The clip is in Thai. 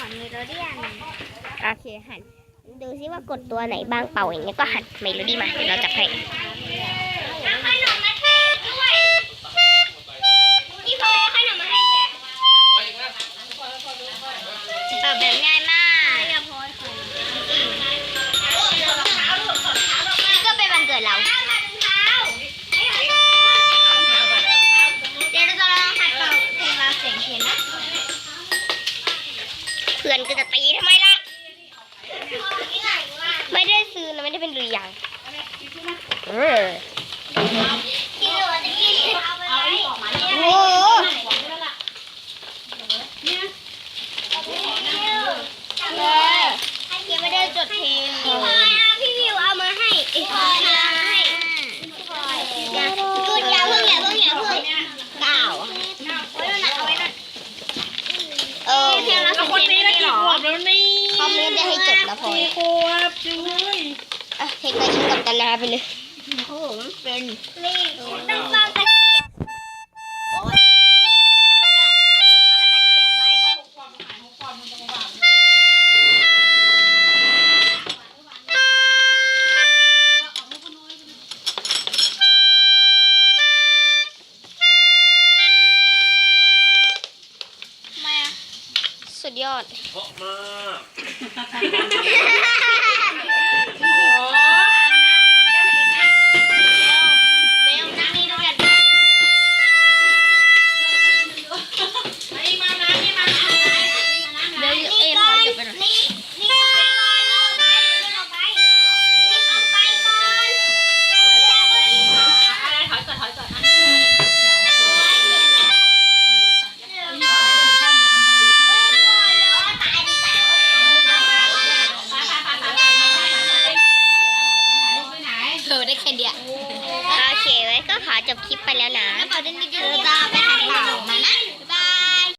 ของเมโลเดียนโอเคหัน ดูซิว่ากดตัวไหนบ้างเป่าอย่างเงี้ยก็หันเมโลดี้มาเดี๋ยวเราจับให้แบบง่าย เพื่อนก็จะตีทำไมล่ะ ไม่ได้ซื้อนะไม่ได้เป็นหรือยางเออว่าจะกินเอาไปไว้ โอ้โห เออยังไม่ได้จดเพลงพี่พลอยเอาพี่วิวเอามาให้พี่พลอยเอามาให้พี่พลอยอย่าหยุดอย่าเพิ่งอย่าเพิ่งอย่าเพิ่ง เก้า ไว้นั่นน่ะเอาไว้นั่น เออ เพลงเรา แล้วคน นี้ละกี่ขวบแล้วนี่เขาไม่ได้ให้จดนะพลอยกี่ขวบจุ้ยอะเพลงก็อิงกับกันนาไปเลย โอ้โหมันเป็น นี่ต้องวาง สุดยอด เพราะมาก ได้แค่เดียวโอเคไว้ก็ขอจบคลิปไปแล้วนะแล้วเดี๋ยวจะไปหาเต่ามานะ